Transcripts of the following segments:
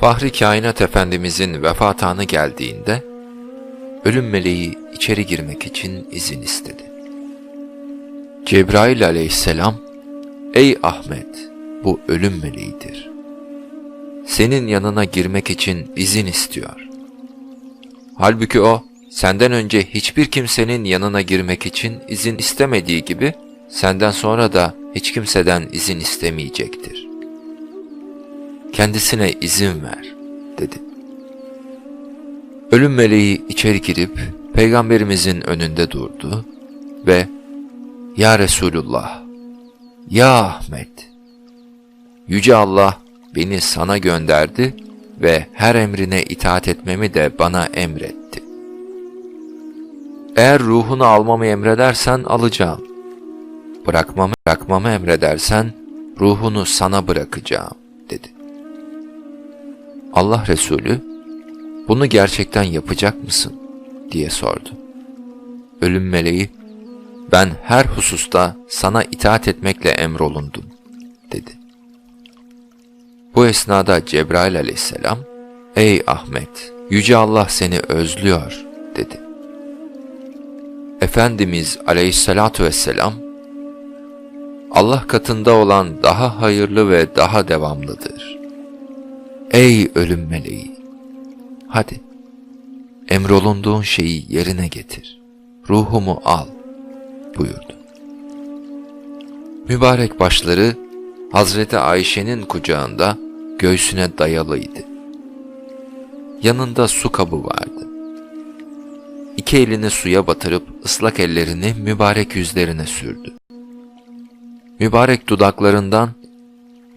Fahri Kainat Efendimizin vefat anı geldiğinde, ölüm meleği içeri girmek için izin istedi. Cebrail aleyhisselam, Ey Ahmet, bu ölüm meleğidir. Senin yanına girmek için izin istiyor. Halbuki o, senden önce hiçbir kimsenin yanına girmek için izin istemediği gibi, senden sonra da hiç kimseden izin istemeyecektir. Kendisine izin ver, dedi. Ölüm meleği içeri girip, Peygamberimizin önünde durdu ve Ya Resulullah, Ya Ahmet, Yüce Allah beni sana gönderdi ve her emrine itaat etmemi de bana emretti. Eğer ruhunu almamı emredersen alacağım. Bırakmamı bırakmamı emredersen ruhunu sana bırakacağım. Allah Resulü bunu gerçekten yapacak mısın diye sordu. Ölüm meleği ben her hususta sana itaat etmekle emrolundum dedi. Bu esnada Cebrail aleyhisselam, Ey Ahmet, Yüce Allah seni özlüyor, dedi. Efendimiz aleyhissalatu vesselam, Allah katında olan daha hayırlı ve daha devamlıdır. Ey ölüm meleği! Hadi, emrolunduğun şeyi yerine getir. Ruhumu al, buyurdu. Mübarek başları Hazreti Ayşe'nin kucağında göğsüne dayalıydı. Yanında su kabı vardı. İki elini suya batırıp ıslak ellerini mübarek yüzlerine sürdü. Mübarek dudaklarından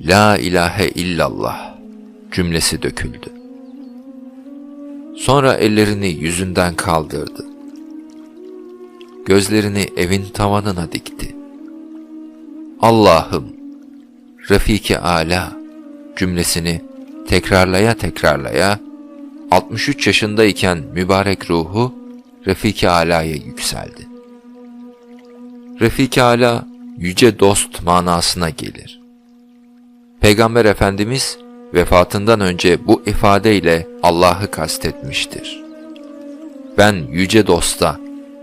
La ilahe illallah cümlesi döküldü. Sonra ellerini yüzünden kaldırdı. Gözlerini evin tavanına dikti. Allah'ım Rafiki Ala cümlesini tekrarlaya tekrarlaya 63 yaşındayken mübarek ruhu Rafiki Ala'ya yükseldi. Rafiki Ala yüce dost manasına gelir. Peygamber Efendimiz vefatından önce bu ifadeyle Allah'ı kastetmiştir. Ben yüce dosta,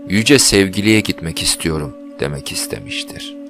yüce sevgiliye gitmek istiyorum demek istemiştir.